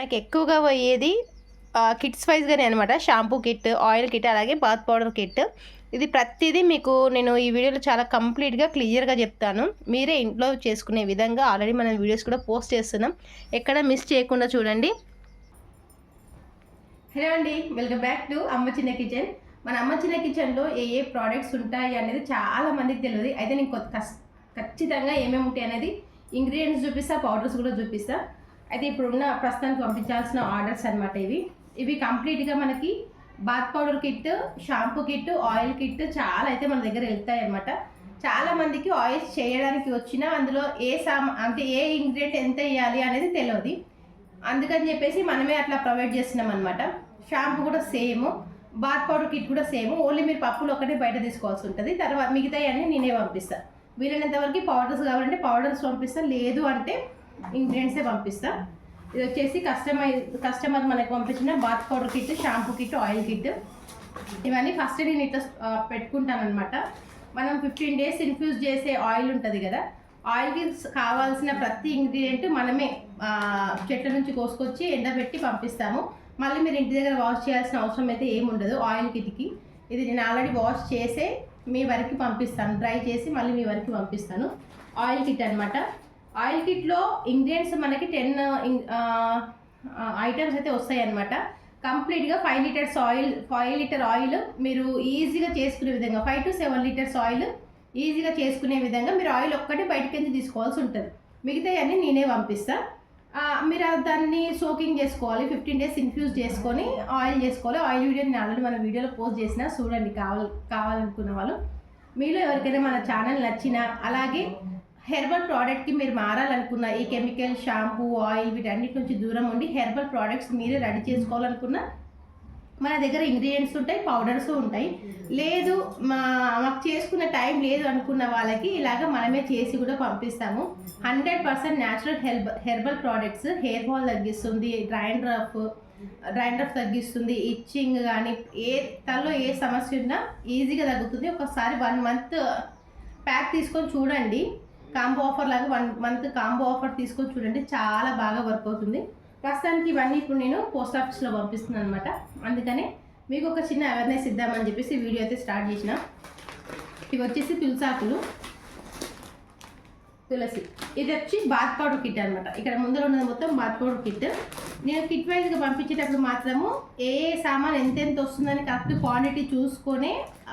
మనకి ఎక్కువగా పోయేది కిట్స్ వైజ్గానే అనమాట షాంపూ కిట్ ఆయిల్ కిట్ అలాగే బాత్ పౌడర్ కిట్. ఇది ప్రతిదీ మీకు నేను ఈ వీడియోలో చాలా కంప్లీట్గా క్లియర్గా చెప్తాను. మీరే ఇంట్లో చేసుకునే విధంగా ఆల్రెడీ మనం వీడియోస్ కూడా పోస్ట్ చేస్తున్నాం. ఎక్కడ మిస్ చేయకుండా చూడండి. హలో అండి వెల్కమ్ బ్యాక్ టు అమ్మ చిన్న కిచెన్. మన అమ్మ చిన్న కిచెన్లో ఏ ఏ ప్రోడక్ట్స్ ఉంటాయి అనేది చాలా మందికి తెలియదు. అయితే నేను కొత్త ఖచ్చితంగా ఏమేమి ఉంటాయి అనేది ఇంగ్రీడియంట్స్ చూపిస్తా పౌడర్స్ కూడా చూపిస్తా. అయితే ఇప్పుడున్న ప్రస్తుతానికి పంపించాల్సిన ఆర్డర్స్ అనమాట ఇవి. ఇవి కంప్లీట్గా మనకి bath powder kit shampoo kit oil kit చాలా అయితే మన దగ్గర వెళ్తాయి అనమాట చాలా మందికి ఆయిల్స్ చేయడానికి వచ్చినా అందులో ఏ సామ్ అంటే ఏ ఇంగ్రీడియంట్ ఎంత వేయాలి అనేది తెలియదు అందుకని చెప్పేసి మనమే అట్లా ప్రొవైడ్ చేస్తున్నాం అనమాట షాంపూ కూడా సేమ్ బాత్ పౌడర్ కిట్ కూడా సేమ్ ఓన్లీ మీరు పప్పులు ఒకటే బయట తీసుకోవాల్సి ఉంటుంది. తర్వాత మిగతాయి అన్నీ నేనే పంపిస్తాను వీలైనంత వరకు పౌడర్స్ కావాలంటే పౌడర్స్ పంపిస్తాను లేదు అంటే ఇంగ్రీడియంట్సే పంపిస్తా. ఇది వచ్చేసి కస్టమైజ్ కస్టమర్ మనకి పంపించిన bath powder kit shampoo kit oil kit ఇవన్నీ ఫస్ట్ నేను ఇట్లా ఆ, పెట్టుకుంటాను అనమాట మనం ఫిఫ్టీన్ డేస్ ఇన్ఫ్యూజ్ చేసే ఆయిల్ ఉంటుంది కదా ఆయిల్కి కావాల్సిన ప్రతి ఇంగ్రీడియంట్ మనమే చెట్ల నుంచి కోసుకొచ్చి ఎండబెట్టి పంపిస్తాము. మళ్ళీ మీరు ఇంటి దగ్గర వాష్ చేయాల్సిన అవసరం అయితే ఏముండదు ఆయిల్ కిట్కి ఇది నేను ఆల్రెడీ వాష్ చేసే మీ వరకు పంపిస్తాను డ్రై చేసి మళ్ళీ మీ వరకు పంపిస్తాను. ఆయిల్ కిట్ అనమాట ఆయిల్ కిట్లో ఇంగ్రీడియంట్స్ మనకి టెన్ ఐటమ్స్ అయితే వస్తాయి అనమాట కంప్లీట్గా five litres oil five litre oil మీరు ఈజీగా చేసుకునే విధంగా five to seven litres oil ఈజీగా చేసుకునే విధంగా మీరు ఆయిల్ ఒక్కటే బయటకి వెళ్ళి తీసుకోవాల్సి ఉంటుంది. మిగతా అన్నీ నేనే పంపిస్తాను మీరు దాన్ని సోకింగ్ చేసుకోవాలి ఫిఫ్టీన్ డేస్ ఇన్ఫ్యూజ్ చేసుకొని ఆయిల్ చేసుకోవాలి. ఆయిల్ వీడియో నేను ఆల్రెడీ మన వీడియోలో పోస్ట్ చేసిన చూడండి కావాలి కావాలనుకున్న వాళ్ళు. మీలో ఎవరికైనా మన ఛానల్ నచ్చినా అలాగే హెర్బల్ ప్రోడక్ట్కి మీరు మారాలనుకున్న ఈ కెమికల్ షాంపూ ఆయిల్ వీటన్నిటి నుంచి దూరం ఉండి హెర్బల్ ప్రోడక్ట్స్ మీరే రెడీ చేసుకోవాలనుకున్న మన దగ్గర ఇంగ్రీడియంట్స్ ఉంటాయి పౌడర్స్ ఉంటాయి. లేదు మా మాకు చేసుకున్న టైం లేదు అనుకున్న వాళ్ళకి ఇలాగ మనమే చేసి కూడా పంపిస్తాము. Hundred percent natural herb herbal products hair fall తగ్గిస్తుంది డ్రైండ్రఫ్ డ్రైండ్రఫ్ తగ్గిస్తుంది ఇచ్చింగ్ కానీ ఏ తలలో ఏ సమస్య ఉన్నా ఈజీగా తగ్గుతుంది. ఒకసారి వన్ మంత్ ప్యాక్ తీసుకొని చూడండి. కాంబో ఆఫర్ లాగా వన్ మంత్ కాంబో ఆఫర్ తీసుకొని చూడండి చాలా బాగా వర్క్ అవుతుంది. ప్రస్తుతానికి ఇవన్నీ ఇప్పుడు నేను పోస్ట్ ఆఫీస్లో పంపిస్తున్నాను అనమాట అందుకనే మీకు ఒక చిన్న అవేర్నెస్ ఇద్దామని చెప్పేసి వీడియో అయితే స్టార్ట్ చేసిన. ఇవి వచ్చేసి తులసాకులు తులసి. ఇది వచ్చి బాత్ పౌడర్ కిట్ అనమాట ఇక్కడ ముందర ఉన్నది మొత్తం బాత్ పౌడర్ కిట్. నేను కిట్ వైజ్గా పంపించేటప్పుడు మాత్రము ఏ ఏ సామాన్ ఎంతెంత వస్తుందని కరెక్ట్ క్వాంటిటీ చూసుకొని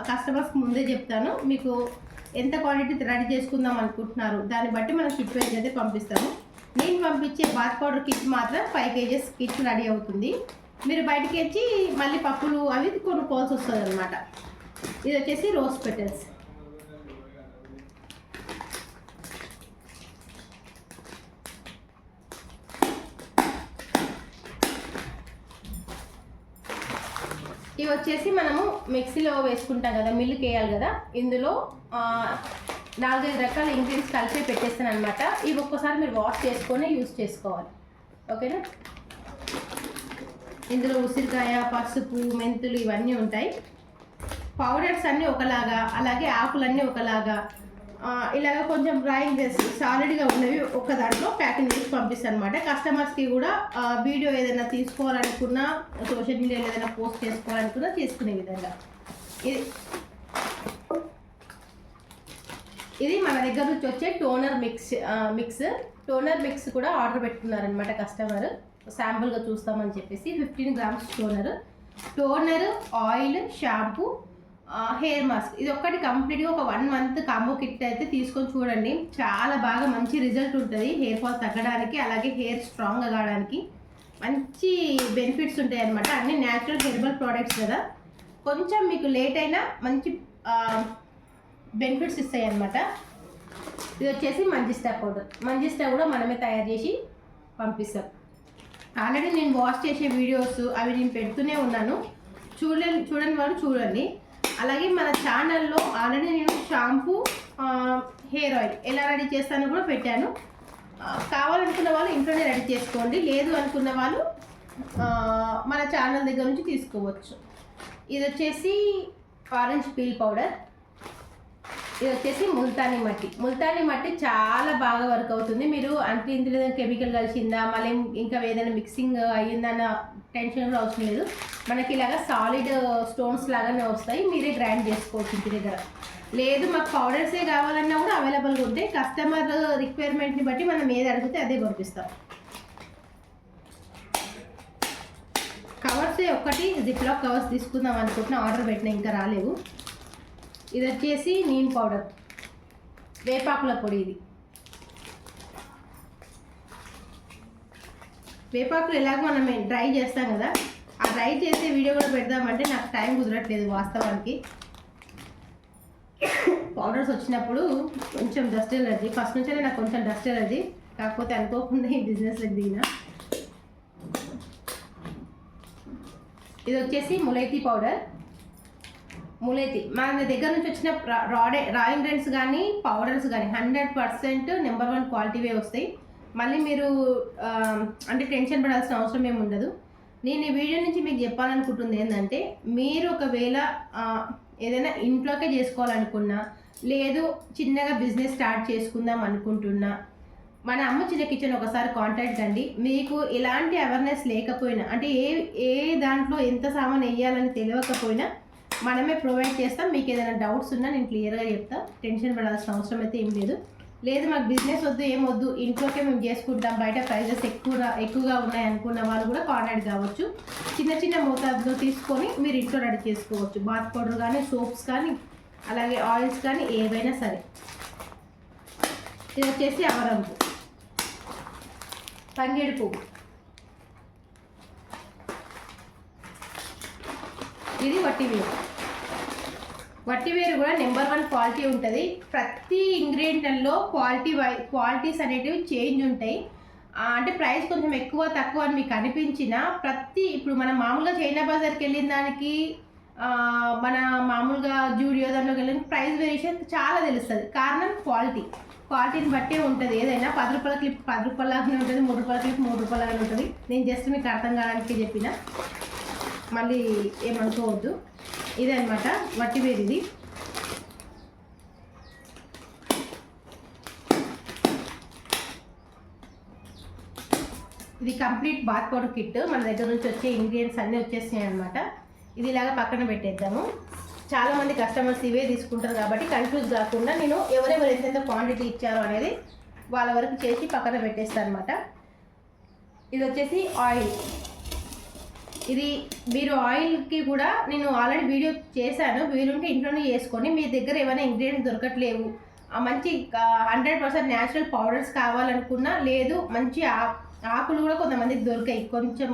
కస్టమర్స్కి ముందే చెప్తాను. మీకు ఎంత క్వాంటిటీ రెడీ చేసుకుందాం అనుకుంటున్నారు? దాన్ని బట్టి మనం కిట్ వైజ్ అయితే పంపిస్తాము. నేను పంపించే బాత్ పౌడర్ కిట్ మాత్రం ఫైవ్ కేజెస్ కిట్ రెడీ అవుతుంది. మీరు బయటికి వచ్చి మళ్ళీ పప్పులు అవి కొనుక్కోవాల్సి వస్తుంది అనమాట ఇది వచ్చేసి రోజ్ పెటల్స్ ఇది వచ్చేసి మనము మిక్సీలో వేసుకుంటాం కదా మిల్క్ వేయాలి కదా. ఇందులో నాలుగైదు రకాల ఇంగ్రీడియంట్స్ కలిపి పెట్టేస్తాను అనమాట ఇవి ఒక్కసారి మీరు వాష్ చేసుకొని యూస్ చేసుకోవాలి. ఓకేనా? ఇందులో ఉసిరికాయ పసుపు మెంతులు ఇవన్నీ ఉంటాయి. పౌడర్స్ అన్నీ ఒకలాగా అలాగే ఆకులన్నీ ఒకలాగా ఇలాగ కొంచెం డ్రాయింగ్ చేసి సాలిడ్గా ఉన్నవి ఒక దాంట్లో ప్యాకింగ్ చేసి పంపిస్తాను అనమాట కస్టమర్స్కి కూడా వీడియో ఏదైనా తీసుకోవాలనుకున్నా సోషల్ మీడియాలో ఏదైనా పోస్ట్ చేసుకోవాలనుకున్నా చేసుకునే విధంగా. ఇది ఇది మన దగ్గర నుంచి వచ్చే toner mix mix. Toner mix కూడా ఆర్డర్ పెట్టుకున్నారనమాట కస్టమర్. శాంపుల్గా చూస్తామని చెప్పేసి fifteen grams toner. Toner oil shampoo hair mask ఇది ఒక్కటి కంప్లీట్గా ఒక వన్ మంత్ కాంబో కిట్ అయితే తీసుకొని చూడండి. చాలా బాగా మంచి రిజల్ట్ ఉంటుంది. హెయిర్ ఫాల్ తగ్గడానికి అలాగే హెయిర్ స్ట్రాంగ్గా కావడానికి. మంచి బెనిఫిట్స్ ఉంటాయి అనమాట అన్ని న్యాచురల్ హెర్బల్ ప్రోడక్ట్స్ కదా. కొంచెం మీకు లేట్ అయినా మంచి బెనిఫిట్స్ ఇస్తాయి అనమాట ఇది వచ్చేసి మంజిస్టా పౌడర్ మంజిస్టా కూడా మనమే తయారు చేసి పంపిస్తాం. ఆల్రెడీ నేను వాష్ చేసే వీడియోస్ అవి నేను పెడుతూనే ఉన్నాను. చూడలేని చూడని వారు చూడండి. అలాగే మన ఛానల్లో ఆల్రెడీ నేను షాంపూ హెయిర్ ఆయిల్ ఎలా రెడీ చేస్తానో కూడా పెట్టాను. కావాలనుకున్న వాళ్ళు ఇంట్లోనే రెడీ చేసుకోండి. లేదు అనుకున్న వాళ్ళు మన ఛానల్ దగ్గర నుంచి తీసుకోవచ్చు. ఇది వచ్చేసి ఆరెంజ్ పీల్ పౌడర్. ఇది వచ్చేసి ముల్తానీ మట్టి. ముల్తానీ మట్టి చాలా బాగా వర్క్ అవుతుంది. మీరు అంటే ఇందులో ఏదైనా కెమికల్ కలిసిందా మళ్ళీ ఇంకా ఏదైనా మిక్సింగ్ అయ్యిందన్న టెన్షన్ కూడా అవసరం లేదు. మనకి ఇలాగా సాలిడ్ స్టోన్స్ లాగానే వస్తాయి. మీరే గ్రైండ్ చేసుకోవచ్చు ఇంటి దగ్గర. లేదు మాకు పౌడర్సే కావాలన్నా కూడా అవైలబుల్గా ఉంటాయి కస్టమర్ రిక్వైర్మెంట్ని బట్టి మనం ఏది అడిగితే అదే పంపిస్తాం. కవర్స్ ఒకటి జిప్లాక్ కవర్స్ తీసుకుందాం అనుకుంటున్నా. ఆర్డర్ పెట్టిన ఇంకా రాలేవు. ఇది వచ్చేసి నీమ్ పౌడర్ వేపాకుల పొడి ఇది. వేపాకులు ఎలాగో మనం డ్రై చేస్తాం కదా. ఆ డ్రై చేసే వీడియో కూడా పెడదామంటే నాకు టైం కుదరట్లేదు వాస్తవానికి. పౌడర్స్ వచ్చినప్పుడు కొంచెం డస్ట్ ఎలర్జీ ఫస్ట్ నుంచే నాకు కొంచెం డస్ట్ ఎలర్జీ కాకపోతే అనుకోకుండా ఈ బిజినెస్లోకి దిగిన. ఇది వచ్చేసి ములైతీ పౌడర్ ములైతీ. మన దగ్గర నుంచి వచ్చిన రాడే రా ఇంగ్రీడియంట్స్ కానీ పౌడర్స్ కానీ హండ్రెడ్ పర్సెంట్ నెంబర్ వన్ క్వాలిటీవే వస్తాయి. మళ్ళీ మీరు అంటే టెన్షన్ పడాల్సిన అవసరం ఏమి ఉండదు. నేను ఈ వీడియో నుంచి మీకు చెప్పాలనుకుంటుంది ఏంటంటే మీరు ఒకవేళ ఏదైనా ఇంట్లోకే చేసుకోవాలనుకున్నా లేదు చిన్నగా బిజినెస్ స్టార్ట్ చేసుకుందాం అనుకుంటున్నా మన అమ్మ చిన్న కిచెన్ ఒకసారి కాంటాక్ట్ అండి మీకు ఎలాంటి అవేర్నెస్ లేకపోయినా అంటే ఏ ఏ దాంట్లో ఎంత సామాన్ వేయాలని తెలియకపోయినా మనమే ప్రొవైడ్ చేస్తాం. మీకు ఏదైనా డౌట్స్ ఉన్నా నేను క్లియర్గా చెప్తా. టెన్షన్ పడాల్సిన అవసరం అయితే ఏం లేదు. లేదు మాకు బిజినెస్ వద్దు ఏం వద్దు ఇంట్లోకే మేము చేసుకుంటాం బయట ప్రైజెస్ ఎక్కువ ఎక్కువగా ఉన్నాయి అనుకున్న వాళ్ళు కూడా కాంటాక్ట్ కావచ్చు. చిన్న చిన్న మోతాదులో తీసుకొని మీరు ఇంట్లో రెడీ చేసుకోవచ్చు. బాత్ పౌడర్ కానీ సోప్స్ కానీ అలాగే ఆయిల్స్ కానీ ఏవైనా సరే. ఇది వచ్చేసి అవరంపు తంగేడు పువ్వు. ఇది వట్టివేరు వట్టివేరు కూడా నెంబర్ వన్ క్వాలిటీ ఉంటుంది. ప్రతి ఇంగ్రీడియంట్లో క్వాలిటీ వై క్వాలిటీస్ అనేటివి చేంజ్ ఉంటాయి. అంటే ప్రైస్ కొంచెం ఎక్కువ తక్కువ అని మీకు అనిపించిన ప్రతి ఇప్పుడు మనం మామూలుగా చైనా బజార్కి వెళ్ళిన దానికి మన మామూలుగా జూడియో దాంట్లోకి వెళ్ళిన ప్రైస్ వేరియేషన్ చాలా తెలుస్తుంది. కారణం క్వాలిటీ క్వాలిటీని బట్టే ఉంటుంది. ఏదైనా పది రూపాయల క్లిప్ పది రూపాయలగానే ఉంటుంది మూడు రూపాయల క్లిప్ మూడు రూపాయలగానే ఉంటుంది. నేను జస్ట్ మీకు అర్థం కావడానికి చెప్పిన. మళ్ళీ ఏమనుకోవద్దు. ఇదే అనమాట వట్టి వేరిది ఇది కంప్లీట్ బాత్ పౌడర్ కిట్. మన దగ్గర నుంచి వచ్చే ఇంగ్రీడియంట్స్ అన్నీ వచ్చేసినాయి అనమాట ఇది ఇలాగా పక్కన పెట్టేద్దాము. చాలామంది కస్టమర్స్ ఇవే తీసుకుంటారు కాబట్టి కన్ఫ్యూజ్ కాకుండా నేను ఎవరెవరు ఎంతెంత క్వాంటిటీ ఇచ్చారో అనేది వాళ్ళ వరకు చేసి పక్కన పెట్టేస్తాను అనమాట ఇది వచ్చేసి ఆయిల్ ఇది మీరు ఆయిల్కి కూడా నేను ఆల్రెడీ వీడియో చేశాను. వీలుంటే ఇంట్లోనే చేసుకొని మీ దగ్గర ఏమైనా ఇంగ్రీడియంట్స్ దొరకట్లేవు. ఆ మంచి హండ్రెడ్ పర్సెంట్ న్యాచురల్ పౌడర్స్ కావాలనుకున్నా లేదు మంచి ఆకులు కూడా కొంతమందికి దొరికాయి. కొంచెం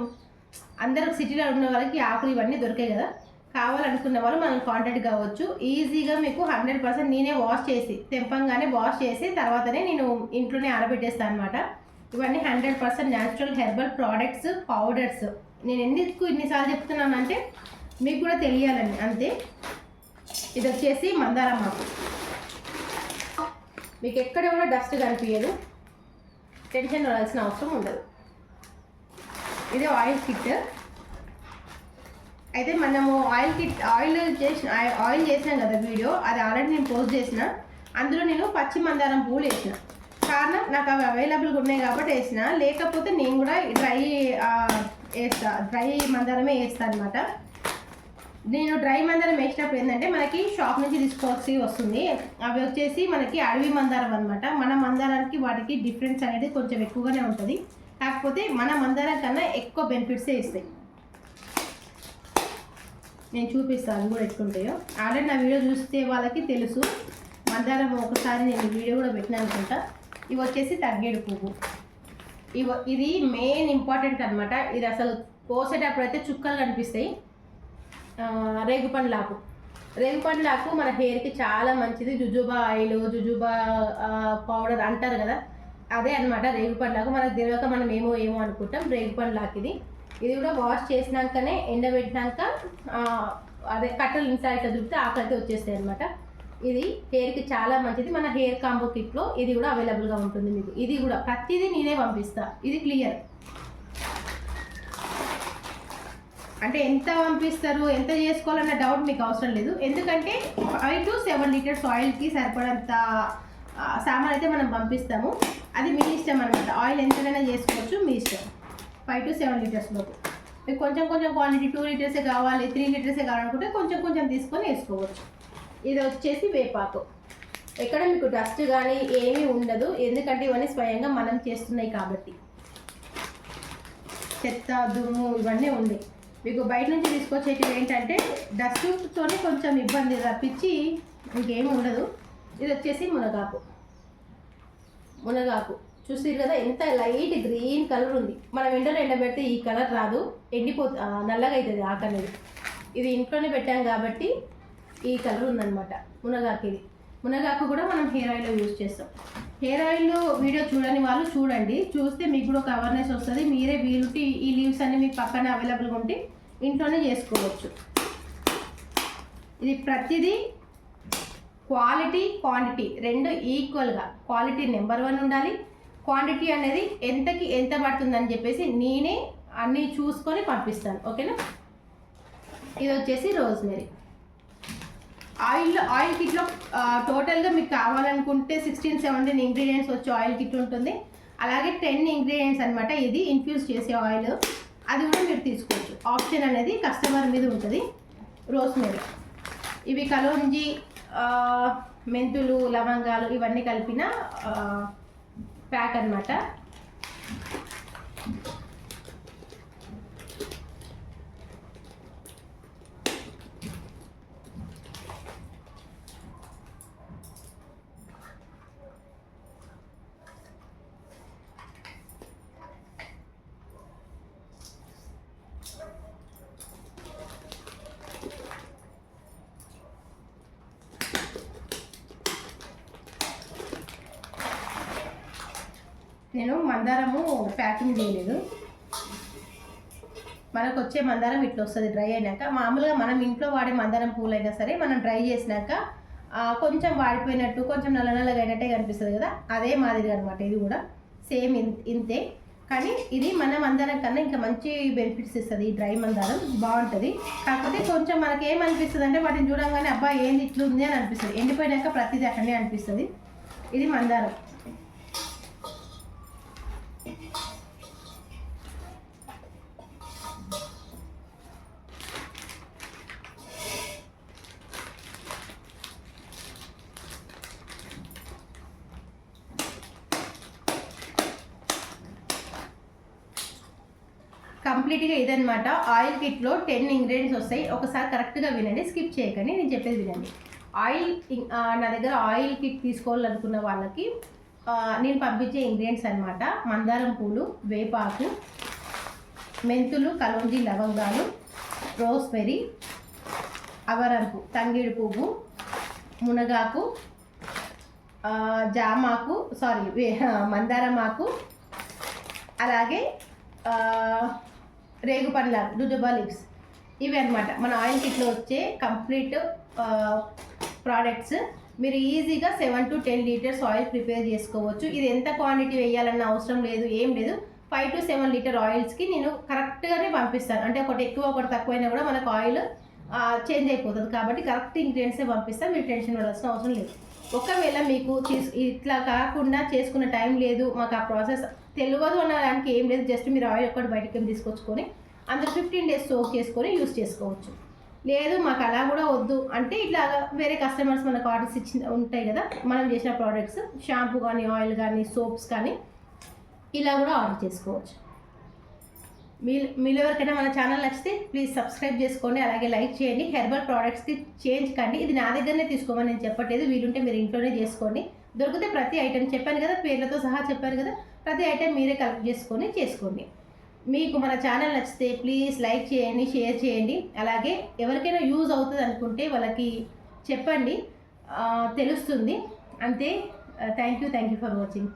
అందరూ సిటీలో ఉన్న వాళ్ళకి ఆకులు ఇవన్నీ దొరికాయి కదా. కావాలనుకున్న వాళ్ళు మనం కాంటాక్ట్ కావచ్చు. ఈజీగా మీకు హండ్రెడ్ పర్సెంట్ నేనే వాష్ చేసి తెంపంగానే వాష్ చేసి తర్వాతనే నేను ఇంట్లోనే ఆరబెట్టేస్తాను అనమాట ఇవన్నీ hundred percent natural herbal products powders నేను ఎందుకు ఇన్నిసార్లు చెప్తున్నానంటే మీకు కూడా తెలియాలని అంతే. ఇది వచ్చేసి మందారం మాకు. మీకు ఎక్కడ కూడా డస్ట్ కనిపించదు. టెన్షన్ పడాల్సిన అవసరం ఉండదు. ఇది ఆయిల్ కిట్. అయితే మనము ఆయిల్ కిట్ ఆయిల్ చేసిన ఆయిల్ చేసినాం కదా వీడియో అది ఆల్రెడీ నేను పోస్ట్ చేసిన. అందులో నేను పచ్చి మందారం పూలు వేసిన. కారణం నాకు అవి అవైలబుల్గా ఉన్నాయి కాబట్టి వేసిన. లేకపోతే నేను కూడా డ్రై వేస్తా. డ్రై మందారమే వేస్తా అనమాట నేను డ్రై మందారం వేసినప్పుడు ఏంటంటే మనకి షాప్ నుంచి తీసుకోవాల్సి వస్తుంది. అవి వచ్చేసి మనకి అడవి మందారం అనమాట మన మందారానికి వాటికి డిఫరెన్స్ అనేది కొంచెం ఎక్కువగానే ఉంటుంది. కాకపోతే మన మందారం కన్నా ఎక్కువ బెనిఫిట్సే ఇస్తాయి. నేను చూపిస్తాను అవి కూడా ఎట్లుంటాయో. ఆల్రెడీ నా వీడియో చూస్తే వాళ్ళకి తెలుసు. మందారం ఒకసారి నేను వీడియో కూడా పెట్టినా అనుకుంటా. ఇవి వచ్చేసి తగ్గేడు పువ్వు. ఇవ ఇది మెయిన్ ఇంపార్టెంట్ అనమాట ఇది అసలు కోసేటప్పుడు అయితే చుక్కలు కనిపిస్తాయి. ఆ, రేగుపండ్ల ఆకు రేగుపండ్ల ఆకు మన హెయిర్కి చాలా మంచిది. జుజుబా ఆయిల్ జుజుబా పౌడర్ అంటారు కదా. అదే అనమాట రేగుపండ్ల ఆకు మనకు తెలియక మనం ఏమో ఏమో అనుకుంటాం. రేగుపండ్ల ఆకు ఇది. ఇది కూడా వాష్ చేసినాకనే ఎండబెట్టినాక అదే కట్టలు ఇన్సైడ్ ఇట్లా చుడితే వచ్చేస్తాయి అనమాట ఇది హెయిర్కి చాలా మంచిది. మన హెయిర్ కాంబో కిట్లో ఇది కూడా అవైలబుల్గా ఉంటుంది మీకు. ఇది కూడా ప్రతిదీ నేనే పంపిస్తా. ఇది క్లియర్ అంటే ఎంత పంపిస్తారు ఎంత చేసుకోవాలన్న డౌట్ మీకు అవసరం లేదు. ఎందుకంటే ఫైవ్ టు సెవెన్ లీటర్స్ ఆయిల్కి సరిపడంత సామాన్ అయితే మనం పంపిస్తాము. అది మీ ఇష్టం అనమాట ఆయిల్ ఎంతైనా చేసుకోవచ్చు మీ ఇష్టం. ఫైవ్ టు సెవెన్ లీటర్స్ లోపు. మీకు కొంచెం కొంచెం క్వాంటిటీ టూ లీటర్సే కావాలి త్రీ లీటర్సే కావాలనుకుంటే కొంచెం కొంచెం తీసుకొని వేసుకోవచ్చు. ఇది వచ్చేసి వేపాకు. ఎక్కడ మీకు డస్ట్ కానీ ఏమీ ఉండదు ఎందుకంటే ఇవన్నీ స్వయంగా మనం చేస్తున్నాయి కాబట్టి. చెత్త దుమ్ము ఇవన్నీ ఉంది మీకు బయట నుంచి తీసుకొచ్చేటివి ఏంటంటే డస్ట్తోనే కొంచెం ఇబ్బంది తప్పించి ఇంకేమి ఉండదు. ఇది వచ్చేసి మునగాకు. మునగాకు. చూసారు కదా ఎంత లైట్ గ్రీన్ కలర్ ఉంది. మనం ఎండలో ఎండబెడితే ఈ కలర్ రాదు. ఎండిపోతు నల్లగా అవుతుంది ఆకు అనేది ఇది ఇంట్లోనే పెట్టాం కాబట్టి ఈ కలర్ ఉందన్నమాట. మునగాకు ఇది మునగాకు కూడా మనం హెయిర్ ఆయిల్లో యూజ్ చేస్తాం. హెయిర్ ఆయిల్ వీడియో చూడని వాళ్ళు చూడండి. చూస్తే మీకు కూడా ఒక అవేర్నెస్ వస్తుంది. మీరే వీలుంటే ఈ లీవ్స్ అన్ని మీకు పక్కన అవైలబుల్గా ఉంటే ఇంట్లోనే చేసుకోవచ్చు. ఇది ప్రతిదీ క్వాలిటీ క్వాంటిటీ రెండు ఈక్వల్గా క్వాలిటీ నెంబర్ వన్ ఉండాలి. క్వాంటిటీ అనేది ఎంతకి ఎంత పడుతుందని చెప్పేసి నేనే అన్నీ చూసుకొని పంపిస్తాను. ఓకేనా? ఇది వచ్చేసి రోజ్మెరీ ఆయిల్ ఆయిల్ కిట్లో టోటల్గా మీకు కావాలనుకుంటే సిక్స్టీన్ సెవెంటీన్ ఇంగ్రీడియంట్స్ వచ్చే ఆయిల్ కిట్ ఉంటుంది. అలాగే టెన్ ఇంగ్రీడియంట్స్ అనమాట ఇది ఇన్ఫ్యూజ్ చేసే ఆయిల్. అది కూడా మీరు తీసుకోవచ్చు. ఆప్షన్ అనేది కస్టమర్ మీద ఉంటుంది. రోస్మెరీ ఇవి కలోంజి మెంతులు లవంగాలు ఇవన్నీ కలిపిన ప్యాక్ అన్నమాట. నేను మందారము ప్యాకింగ్ చేయలేదు. మనకు వచ్చే మందారం ఇట్లా వస్తుంది డ్రై అయినాక. మామూలుగా మనం ఇంట్లో వాడే మందారం పూలు అయినా సరే మనం డ్రై చేసినాక కొంచెం వాడిపోయినట్టు కొంచెం నల్ల నల్లగా అయినట్టే కనిపిస్తుంది కదా? అదే మాదిరిగా అనమాట ఇది కూడా. సేమ్ ఇంతే. కానీ ఇది మన మందారం కన్నా ఇంకా మంచి బెనిఫిట్స్ ఇస్తుంది ఈ డ్రై మందారం. బాగుంటుంది. కాకపోతే కొంచెం మనకి ఏమనిపిస్తుంది అంటే వాటిని చూడంగానే అబ్బా ఏంది ఇట్లా ఉంది అని అనిపిస్తుంది. ఎండిపోయినాక ప్రతిదీ అక్కడనే అనిపిస్తుంది. ఇది మందారం. కంప్లీట్గా ఇదనమాట ఆయిల్ కిట్లో టెన్ ఇంగ్రీడియంట్స్ వస్తాయి. ఒకసారి కరెక్ట్గా వినండి. స్కిప్ చేయకండి. నేను చెప్పేది వినండి. ఆయిల్ నా దగ్గర ఆయిల్ కిట్ తీసుకోవాలనుకున్న వాళ్ళకి నేను పంపించే ఇంగ్రీడియంట్స్ అనమాట మందారం పూలు వేపాకు మెంతులు కలోంజి లవంగాలు రోస్మెరీ అవరంపు తంగిడి పువ్వు మునగాకు జామాకు సారీ వే- మందారమాకు అలాగే రేగు పండ్ల డుజబా లీవ్స్ ఇవి అనమాట మన ఆయిల్ కిట్లో వచ్చే కంప్లీట్ ప్రోడక్ట్స్ మీరు ఈజీగా seven to ten litres oil prepare చేసుకోవచ్చు. ఇది ఎంత క్వాంటిటీ వేయాలన్న అవసరం లేదు ఏం లేదు. ఫైవ్ టు సెవెన్ లీటర్ ఆయిల్స్కి నేను కరెక్ట్గానే పంపిస్తాను. అంటే ఒకటి ఎక్కువ ఒకటి తక్కువైనా కూడా మనకు ఆయిల్ చేంజ్ అయిపోతుంది. కాబట్టి కరెక్ట్ ఇంగ్రీడియంట్సే పంపిస్తాను. మీరు టెన్షన్ పడాల్సిన అవసరం లేదు. ఒకవేళ మీకు ఇట్లా కాకుండా చేసుకున్న టైం లేదు. మాకు ఆ ప్రాసెస్ తెలియదు అన్న దానికి ఏం లేదు. జస్ట్ మీరు ఆయిల్ ఒక్కటి బయటకి తీసుకొచ్చుకొని అందులో ఫిఫ్టీన్ డేస్ సోక్ చేసుకొని యూస్ చేసుకోవచ్చు. లేదు మాకు అలా కూడా వద్దు. అంటే ఇట్లా వేరే కస్టమర్స్ మనకు ఆర్డర్స్ ఇచ్చిన ఉంటాయి కదా మనం చేసిన ప్రోడక్ట్స్ షాంపూ కానీ ఆయిల్ కానీ సోప్స్ కానీ ఇలా కూడా ఆర్డర్ చేసుకోవచ్చు. మీ మీలో ఎవరికైనా మన ఛానల్ నచ్చితే ప్లీజ్ సబ్స్క్రైబ్ చేసుకోండి అలాగే లైక్ చేయండి. హెర్బల్ ప్రోడక్ట్స్కి చేంజ్ కండి. ఇది నా దగ్గరనే తీసుకోమని నేను చెప్పట్లేదు. వీలుంటే మీరు ఇంట్లోనే చేసుకోండి. దొరికితే ప్రతి ఐటెం చెప్పాను కదా పేర్లతో సహా చెప్పాను కదా ప్రతి ఐటెం మీరే కలెక్ట్ చేసుకొని చేసుకోండి. మీకు మన ఛానల్ నచ్చితే ప్లీజ్ లైక్ చేయండి షేర్ చేయండి. అలాగే ఎవరికైనా యూజ్ అవుతుంది అనుకుంటే వాళ్ళకి చెప్పండి. తెలుస్తుంది. అంతే. Thank you thank you for watching.